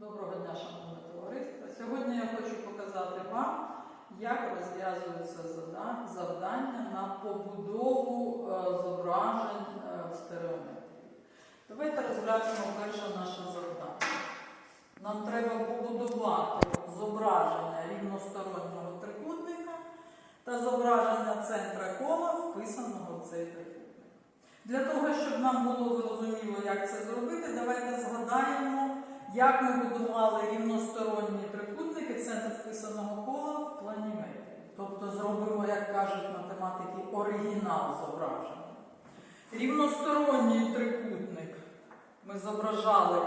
Доброго дня, шановне товариство. Сьогодні я хочу показати вам, як розв'язуються завдання на побудову е, зображень е, в стереометрії. Давайте розглянемо перше наше завдання. Нам треба побудувати зображення рівностороннього трикутника та зображення центра кола, вписаного в цей трикутник. Для того, щоб нам було зрозуміло, як це зробити, давайте згадаємо, як ми будували рівносторонні трикутники, центр вписаного кола в плані метрів. Тобто зробимо, як кажуть математики, оригінал зображення. Рівносторонній трикутник ми зображали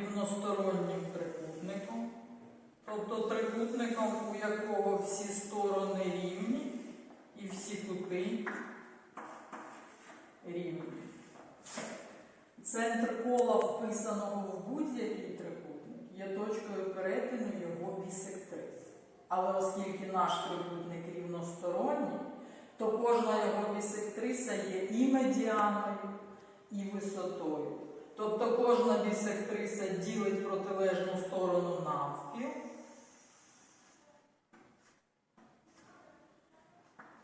рівностороннім трикутником, тобто трикутником, у якого всі сторони рівні і всі кути рівні. Центр кола, вписаного в будь-який є точкою перетину його бісектрис. Але оскільки наш трикутник рівносторонній, то кожна його бісектриса є і медіаною, і висотою. Тобто кожна бісектриса ділить протилежну сторону навпіл,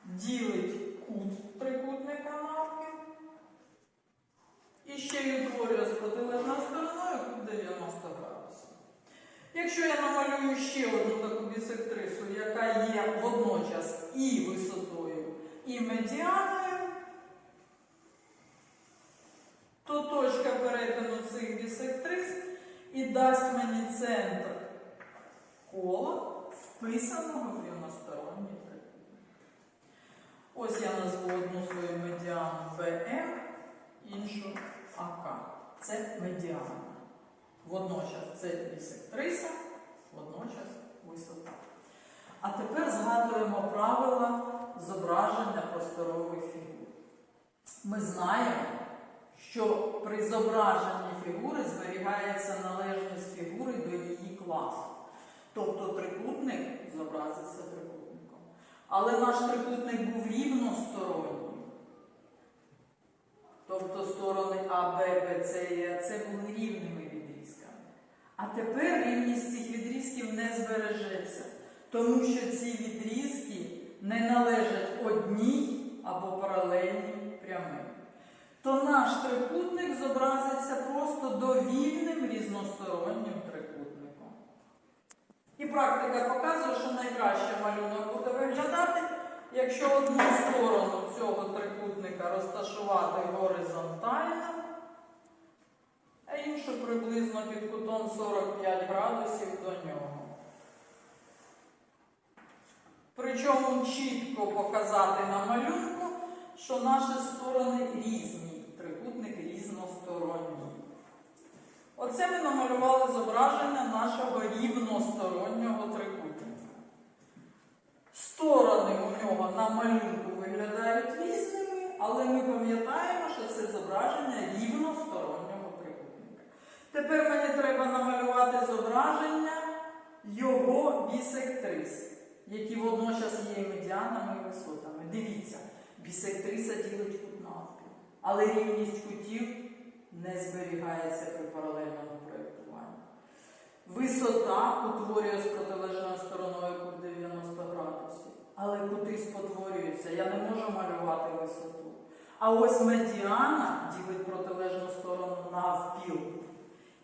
ділить кут трикутника навпіл, і ще й утворює з протилежною стороною кут 90 градусів. Якщо я намалюю ще одну таку бісектрису, яка є водночас і висотою, і медіаною, то точка перетину цих бісектрис і дасть мені центр кола, вписаного в рівносторонній трикутник. Ось я назву одну свою медіану ВМ, іншу АК. Це медіана. Водночас це бісектриса, водночас висота. А тепер згадуємо правила зображення просторових фігур. Ми знаємо, що при зображенні фігури зберігається належність фігури до її класу. Тобто трикутник зобразиться трикутником. Але наш трикутник був рівносторонній. Тобто сторони А, Б, Б, С і АС були рівними. А тепер рівність цих відрізків не збережеться, тому що ці відрізки не належать одній або паралельній прямим. То наш трикутник зобразиться просто довільним різностороннім трикутником. І практика показує, що найкраще малюнок буде виглядати, якщо одну сторону цього трикутника розташувати горизонтально, а іншу приблизно під кутом 45 градусів до нього. Причому чітко показати на малюнку, що наші сторони різні, трикутник різносторонній. Оце ми намалювали зображення нашого рівностороннього трикутника. Сторони у нього на малюнку виглядають різними, але ми пам'ятаємо, що це зображення трикутника. Тепер мені треба намалювати зображення його бісектрис, які водночас є медіанами і висотами. Дивіться, бісектриса ділить кут навпіл, але рівність кутів не зберігається при паралельному проєктуванні. Висота утворює з протилежною стороною кут 90 градусів, але кути спотворюються. Я не можу малювати висоту. А ось медіана ділить протилежну сторону навпіл.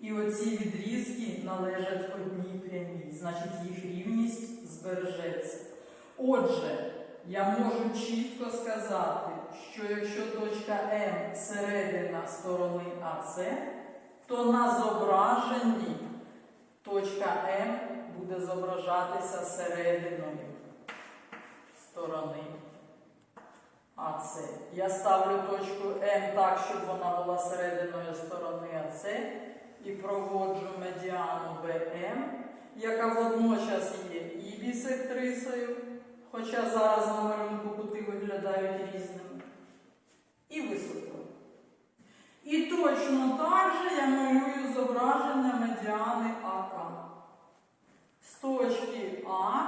І оці відрізки належать одній прямій, значить їх рівність збережеться. Отже, я можу чітко сказати, що якщо точка М середина сторони АС, то на зображенні точка М буде зображатися серединою сторони АС. Я ставлю точку М так, щоб вона була серединою сторони АС і проводжу медіану БМ, яка водночас є і бісектрисою, хоча зараз на малюнку кути виглядають різними, і висотою. І точно так же я малюю зображення медіани АК. З точки А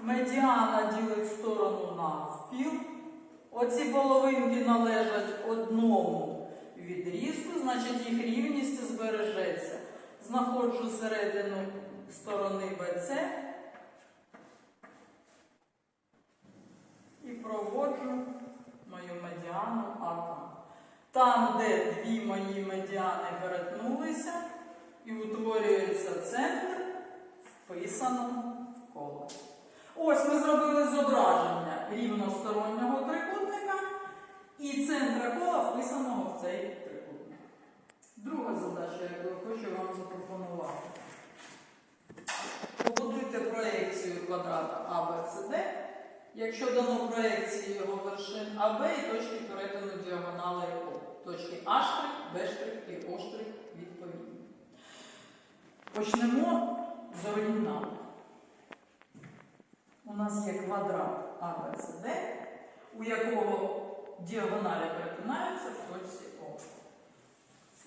медіана ділить сторону навпіл. Оці половинки належать одному відрізку, значить їх рівність збережеться. знаходжу середину сторони BC і проводжу мою медіану АК. Там, де дві мої медіани перетнулися і утворюється центр, вписано в коло. Ось ми зробили зображення рівностороннього трикутника і центра кола вписаного в цей. Друга задача, яку я хочу вам запропонувати. Побудуйте проекцію квадрата ABCD, якщо дано проекції його вершин АБ і точки перетину діагоналей О. Точки А', Б' і О' відповідно. Почнемо з оригіналу. У нас є квадрат ABCD, у якого діагоналі перетинаються в точці О.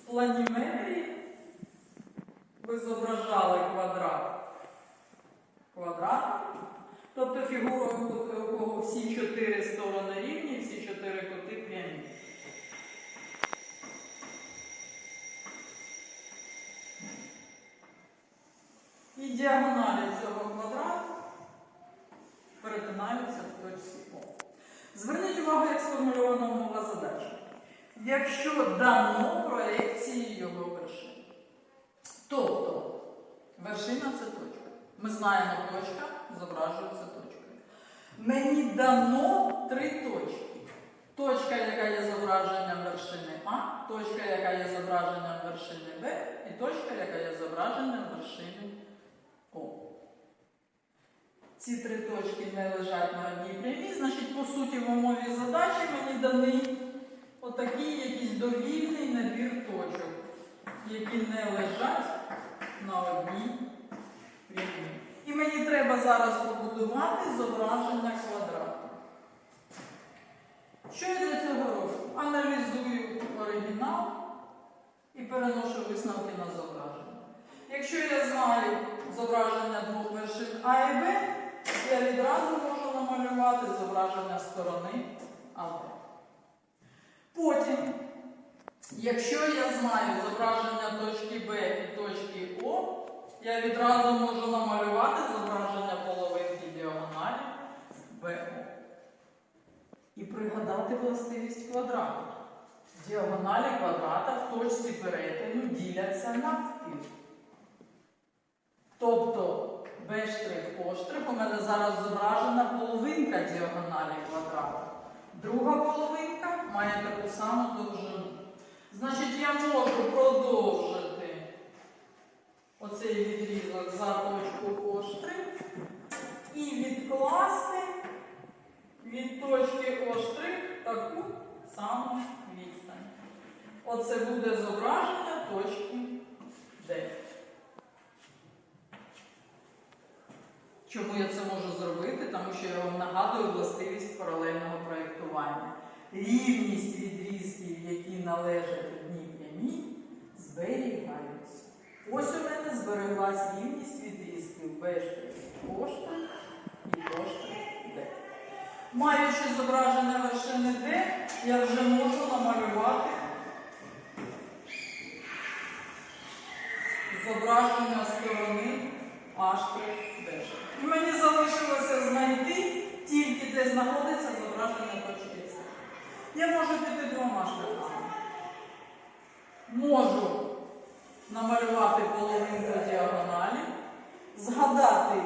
В планіметрії ви зображали квадрат квадрата, тобто фігуру, у якого всі чотири сторони рівні, всі чотири кути прямі. І діагоналі цього квадрату перетинаються в точці О. Зверніть увагу, як сформульована умова задачі. Якщо дано проекції його вершин. Тобто, вершина це точка. Ми знаємо точка, зображується точкою. Мені дано три точки. Точка, яка є зображенням вершини А, точка, яка є зображенням вершини Б, і точка, яка є зображенням вершини О. Ці три точки не лежать на одній прямій, значить, по суті, в умові задачі мені даний отакий якийсь довільний набір точок, які не лежать на одній прямій. І мені треба зараз побудувати зображення квадрату. Що я для цього роблю? Аналізую оригінал і переношу висновки на зображення. Якщо я знаю зображення двох вершин А і Б, я відразу можу намалювати зображення сторони АБ. Потім, якщо я знаю зображення точки Б і точки О, я відразу можу намалювати зображення половинки діагоналі БО. І пригадати властивість квадрату. Діагоналі квадрата в точці перетину діляться навпіл. Тобто Б' О' у мене зараз зображена половинка діагоналі квадрата. Друга половинка має таку саму довжину. Значить, я можу продовжити оцей відрізок за точку О' і відкласти від точки О' таку саму відстань. Оце буде зображення точки Д. Чому я це можу зробити? Тому що я вам нагадую властивість паралельного проєктування. Рівність відрізків, які належать одній прямій, зберігаються. Ось у мене збереглась рівність відрізків Б' О' і О' Д. Маючи зображення вершини Д, я вже можу намалювати зображення сторони H', Д. І мені залишилося знайти тільки де знаходиться зображення точки Я можу піти двома шляхами. Можу намалювати половинку діагоналі, згадати,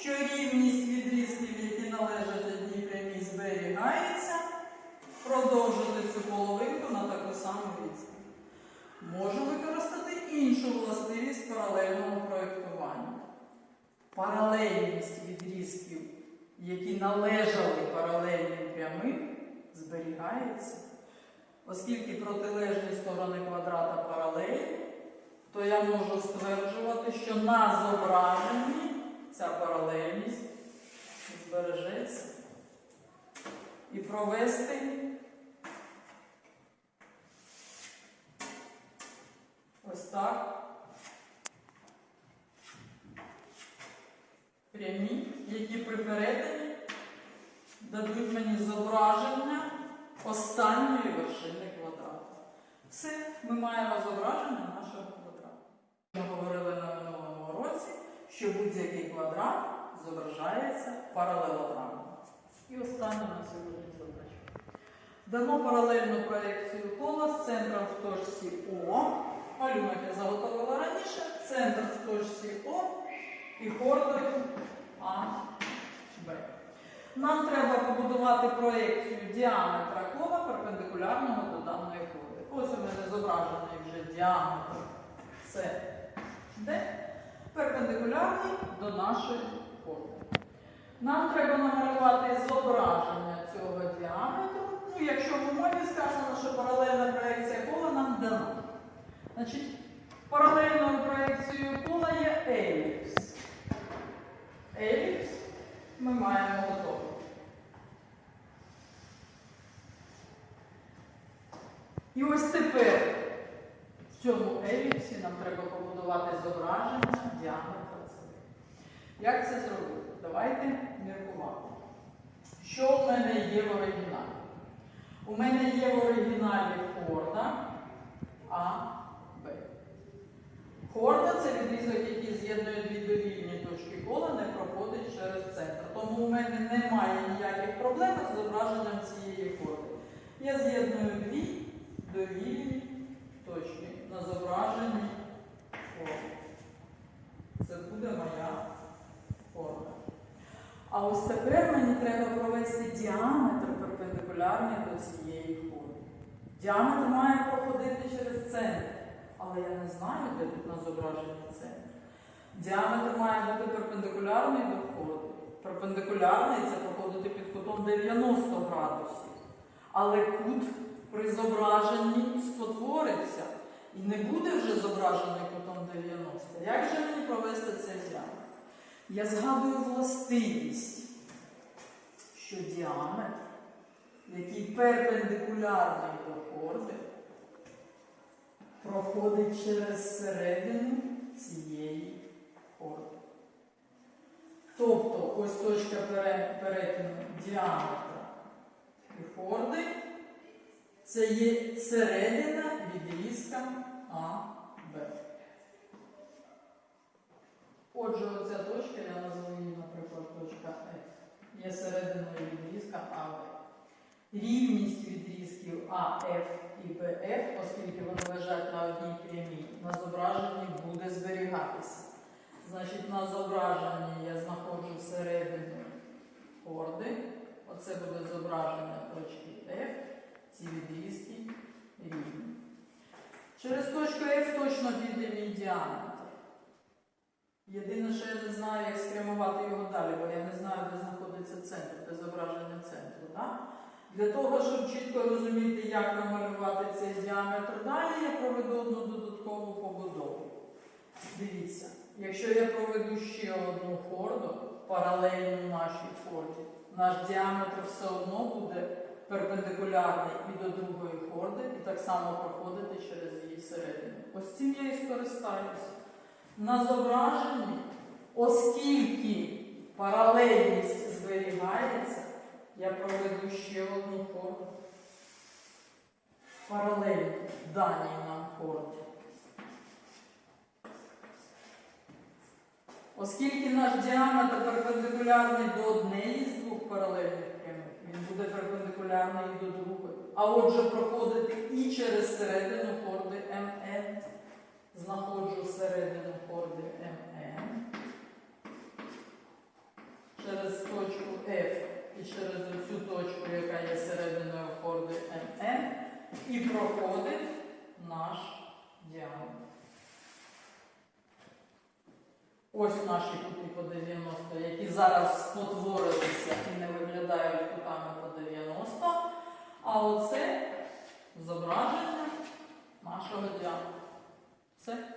що рівність відрізків, які належать одній прямій, зберігається, продовжити цю половинку на таку саму відстань. Можу використати іншу властивість паралельного проєктування. Паралельність відрізків, які належали паралельним прямим, зберігається. Оскільки протилежні сторони квадрата паралельні, то я можу стверджувати, що на зображенні ця паралельність збережеться. І провести ось так прямі, які при перетині дадуть мені зображення останньої вершини квадрата. Все, ми маємо зображення нашого квадрата. Ми говорили на минулому уроці, що будь-який квадрат зображається паралелограмом. І останнє на сьогодні задача. Дано паралельну проекцію кола з центром в точці О. Малюнок я заготовила раніше. Центр в точці О і хордою А, Б. Нам треба побудувати проекцію діаметра кола перпендикулярного до даної ходи. Ось у мене зображений вже діаметр Д, перпендикулярний до нашої ходи. Нам треба намалювати зображення цього діаметру. Ну, якщо в умові сказано, що паралельна проекція кола нам дана. Значить, паралельною проекцією кола є еліпс. Еліпс ми маємо готовий. І ось тепер в цьому еліпсі нам треба побудувати зображення діаметра цели. Як це зробити? Давайте міркувати. Що в мене є в оригіналі? У мене є в оригіналі хорда А, Б. Хорда це відрізок, який з'єднує дві довільні точки кола, через центр. Тому у мене немає ніяких проблем з зображенням цієї хорди. Я з'єдную дві довільні точки на зображенні хорди. Це буде моя хорда. А ось тепер мені треба провести діаметр перпендикулярний до цієї ходи. Діаметр має проходити через центр, але я не знаю, де тут на зображенні центр. Діаметр має бути перпендикулярний до. Перпендикулярний це проходити під кутом 90 градусів. Але кут при зображенні спотвориться і не буде вже зображений кутом 90. Як же мені провести цей діаметр? Я згадую властивість, що діаметр, який перпендикулярний до хорди, проходить через середину цієї хорди. Тобто ось точка перетину діаметра і хорди це є середина відрізка А, Б. Отже, оця точка, я назву її, наприклад, точка F. Є серединою відрізка АВ. Рівність відрізків АФ і БФ, оскільки вони лежать на одній прямій, на зображенні буде зберігатися. Значить, на зображенні я знаходжу середину хорди. Оце буде зображення точки F. Ці відрізки рівні. Через точку F точно піде мій діаметр. Єдине, що я не знаю, як скрямувати його далі, бо я не знаю, де знаходиться центр, де зображення центру. Да? Для того, щоб чітко розуміти, як намалювати цей діаметр далі, я проведу одну додаткову побудову. Дивіться, якщо я проведу ще одну хорду, паралельну нашій хорді, наш діаметр все одно буде перпендикулярний і до другої хорди, і так само проходити через її середину. Ось цим я і скористаюся. На зображенні, оскільки паралельність зберігається, я проведу ще одну хорду. Паралельно даній нам хорді. Оскільки наш діаметр перпендикулярний до однієї паралельних прямих, він буде перпендикулярний до другої. А отже, проходити і через середину хорди МН. Знаходжу середину хорди МН. Через точку F і через цю точку, яка є серединою хорди МН, і проходить наш діаметр. Ось наші кути по 90, які зараз спотворилися і не виглядають кутами по 90. А оце зображення нашого дяку. Все.